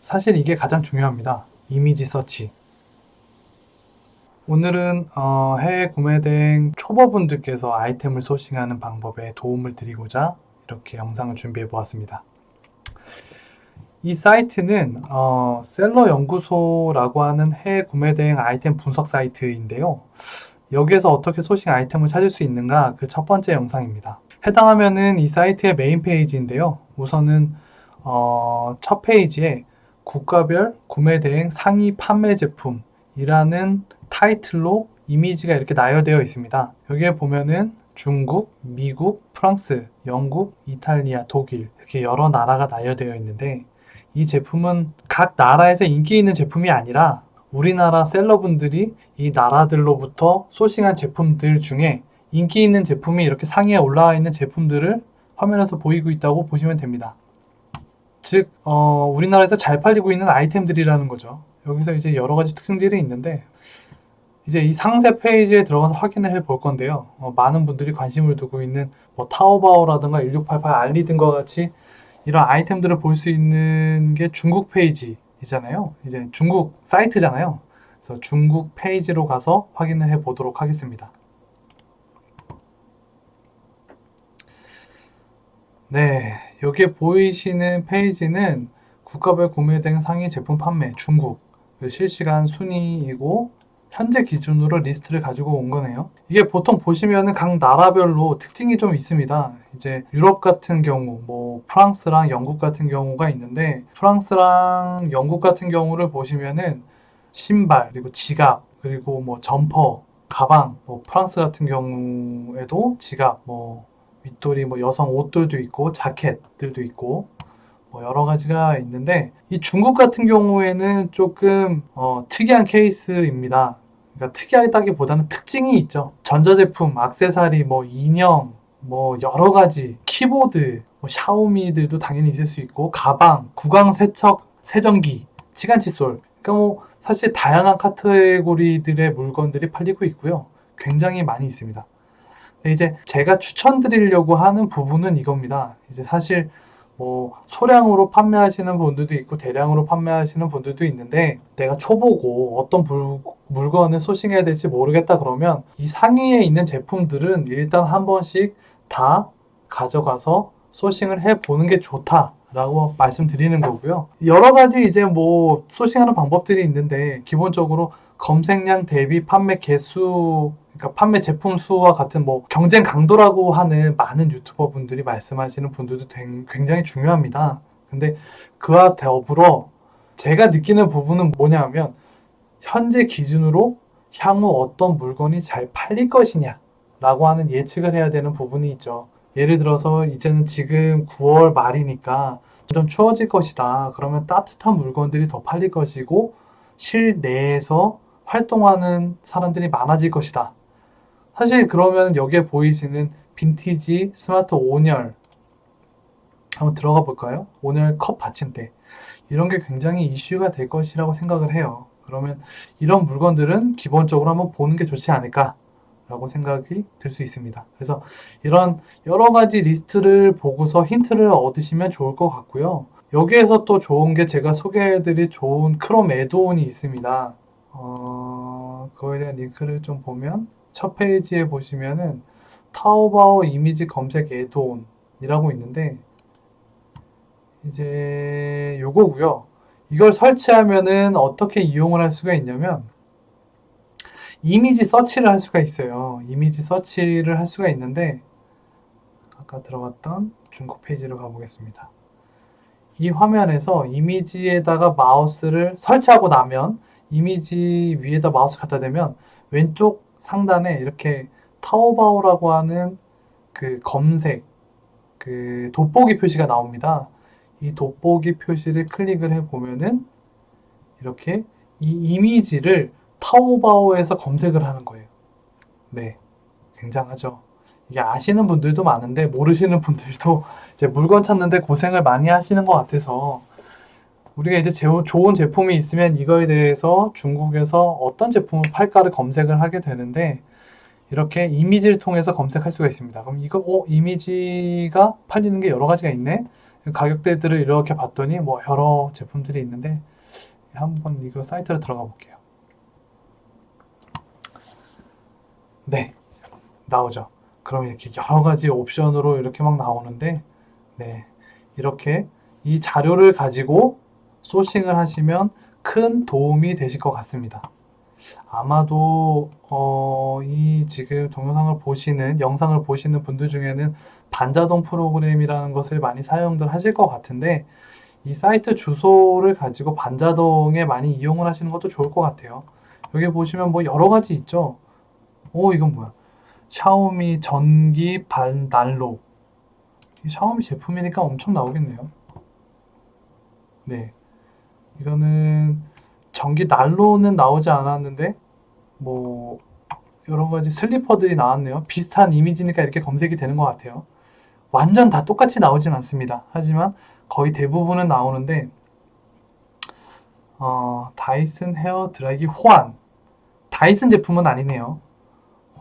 사실 이게 가장 중요합니다. 이미지 서치. 오늘은 어, 해외 구매된 초보분들께서 아이템을 소싱하는 방법에 도움을 드리고자 이렇게 영상을 준비해 보았습니다. 이 사이트는 어, 셀러 연구소라고 하는 해외 구매 대행 아이템 분석 사이트인데요. 여기에서 어떻게 소싱 아이템을 찾을 수 있는가 그 첫 번째 영상입니다. 해당하면은 이 사이트의 메인 페이지인데요. 우선은 어, 첫 페이지에 국가별 구매 대행 상위 판매 제품이라는 타이틀로 이미지가 이렇게 나열되어 있습니다. 여기에 보면은 중국, 미국, 프랑스, 영국, 이탈리아, 독일 이렇게 여러 나라가 나열되어 있는데 이 제품은 각 나라에서 인기 있는 제품이 아니라 우리나라 셀러분들이 이 나라들로부터 소싱한 제품들 중에 인기 있는 제품이 이렇게 상위에 올라와 있는 제품들을 화면에서 보이고 있다고 보시면 됩니다. 즉, 어, 우리나라에서 잘 팔리고 있는 아이템들이라는 거죠. 여기서 이제 여러 가지 특징들이 있는데, 이제 이 상세 페이지에 들어가서 확인을 해 볼 건데요. 어, 많은 분들이 관심을 두고 있는 뭐 타오바오라든가 1688 알리 등과 같이 이런 아이템들을 볼 수 있는 게 중국 페이지이잖아요. 이제 중국 사이트잖아요. 그래서 중국 페이지로 가서 확인을 해 보도록 하겠습니다. 네, 여기에 보이시는 페이지는 국가별 구매 등 상위 제품 판매 중국 그 실시간 순위이고 현재 기준으로 리스트를 가지고 온 거네요. 이게 보통 보시면은 각 나라별로 특징이 좀 있습니다. 이제 유럽 같은 경우, 뭐 프랑스랑 영국 같은 경우가 있는데 프랑스랑 영국 같은 경우를 보시면은 신발 그리고 지갑 그리고 뭐 점퍼, 가방, 뭐 프랑스 같은 경우에도 지갑, 뭐 윗돌이 뭐 여성 옷들도 있고 자켓들도 있고 뭐 여러 가지가 있는데 이 중국 같은 경우에는 조금 어, 특이한 케이스입니다. 그러니까 특이하다기보다는 특징이 있죠. 전자제품, 악세사리, 뭐 인형, 뭐 여러 가지 키보드, 뭐 샤오미들도 당연히 있을 수 있고 가방, 구강 세척 세정기, 치간 칫솔. 그러니까 뭐 사실 다양한 카테고리들의 물건들이 팔리고 있고요. 굉장히 많이 있습니다. 근데 이제 제가 추천드리려고 하는 부분은 이겁니다. 이제 사실 뭐 소량으로 판매하시는 분들도 있고 대량으로 판매하시는 분들도 있는데 내가 초보고 어떤 물, 물건을 소싱해야 될지 모르겠다 그러면 이 상위에 있는 제품들은 일단 한 번씩 다 가져가서 소싱을 해 보는 게 좋다 라고 말씀드리는 거고요. 여러 가지 이제 뭐 소싱하는 방법들이 있는데 기본적으로 검색량 대비 판매 개수 그러니까 판매 제품 수와 같은 뭐 경쟁 강도라고 하는 많은 유튜버 분들이 말씀하시는 분들도 굉장히 중요합니다. 근데 그와 더불어 제가 느끼는 부분은 뭐냐면 현재 기준으로 향후 어떤 물건이 잘 팔릴 것이냐 라고 하는 예측을 해야 되는 부분이 있죠. 예를 들어서 이제는 지금 9월 말이니까 좀 추워질 것이다. 그러면 따뜻한 물건들이 더 팔릴 것이고 실내에서 활동하는 사람들이 많아질 것이다. 사실 그러면 여기에 보이시는 빈티지 스마트 온열 한번 들어가 볼까요? 온열 컵 받침대 이런 게 굉장히 이슈가 될 것이라고 생각을 해요. 그러면 이런 물건들은 기본적으로 한번 보는 게 좋지 않을까 라고 생각이 들 수 있습니다. 그래서 이런 여러 가지 리스트를 보고서 힌트를 얻으시면 좋을 것 같고요. 여기에서 또 좋은 게 제가 소개해드릴 좋은 크롬 애드온이 있습니다. 어, 그거에 대한 링크를 좀 보면 첫 페이지에 보시면은 타오바오 이미지 검색 애드온이라고 있는데 이제 요거고요. 이걸 설치하면은 어떻게 이용을 할 수가 있냐면 이미지 서치를 할 수가 있어요. 이미지 서치를 할 수가 있는데 아까 들어갔던 중국 페이지로 가보겠습니다. 이 화면에서 이미지에다가 마우스를 설치하고 나면 이미지 위에다 마우스 갖다 대면 왼쪽 상단에 이렇게 타오바오라고 하는 그 검색, 그 돋보기 표시가 나옵니다. 이 돋보기 표시를 클릭을 해 보면은 이렇게 이 이미지를 타오바오에서 검색을 하는 거예요. 네. 굉장하죠. 이게 아시는 분들도 많은데 모르시는 분들도 이제 물건 찾는데 고생을 많이 하시는 것 같아서 우리가 이제 좋은 제품이 있으면 이거에 대해서 중국에서 어떤 제품을 팔까를 검색을 하게 되는데 이렇게 이미지를 통해서 검색할 수가 있습니다. 그럼 이거 어, 이미지가 팔리는 게 여러 가지가 있네. 가격대들을 이렇게 봤더니 뭐 여러 제품들이 있는데 한번 이거 사이트로 들어가 볼게요. 네, 나오죠. 그럼 이렇게 여러 가지 옵션으로 이렇게 막 나오는데, 네, 이렇게 이 자료를 가지고 소싱을 하시면 큰 도움이 되실 것 같습니다. 아마도 어, 이 지금 동영상을 보시는 영상을 보시는 분들 중에는 반자동 프로그램이라는 것을 많이 사용들 하실 것 같은데 이 사이트 주소를 가지고 반자동에 많이 이용을 하시는 것도 좋을 것 같아요. 여기 보시면 뭐 여러 가지 있죠. 오 이건 뭐야? 샤오미 전기 반 난로. 이 샤오미 제품이니까 엄청 나오겠네요. 네. 이거는 전기 난로는 나오지 않았는데 뭐 여러 가지 슬리퍼들이 나왔네요. 비슷한 이미지니까 이렇게 검색이 되는 것 같아요. 완전 다 똑같이 나오진 않습니다. 하지만 거의 대부분은 나오는데 어, 다이슨 헤어 드라이기 호환 다이슨 제품은 아니네요.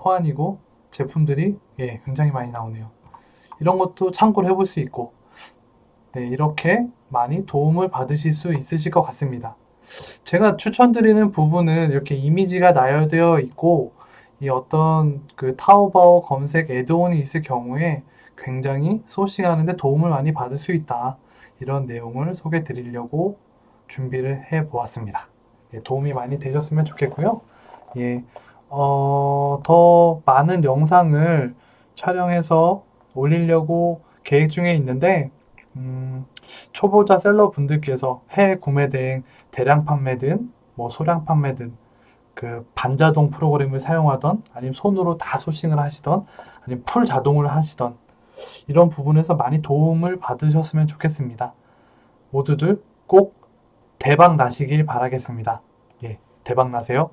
호환이고 제품들이 예, 굉장히 많이 나오네요. 이런 것도 참고를 해볼 수 있고 네, 이렇게 많이 도움을 받으실 수 있으실 것 같습니다. 제가 추천드리는 부분은 이렇게 이미지가 나열되어 있고 이 어떤 그 타오바오 검색 애드온이 있을 경우에 굉장히 소싱하는데 도움을 많이 받을 수 있다. 이런 내용을 소개해 드리려고 준비를 해 보았습니다. 예, 도움이 많이 되셨으면 좋겠고요. 예, 어, 더 많은 영상을 촬영해서 올리려고 계획 중에 있는데, 음, 초보자 셀러 분들께서 해외 구매 대행 대량 판매든 뭐 소량 판매든 그 반자동 프로그램을 사용하던 아니면 손으로 다 소싱을 하시던 아니면 풀 자동을 하시던 이런 부분에서 많이 도움을 받으셨으면 좋겠습니다. 모두들 꼭 대박 나시길 바라겠습니다. 예, 대박 나세요.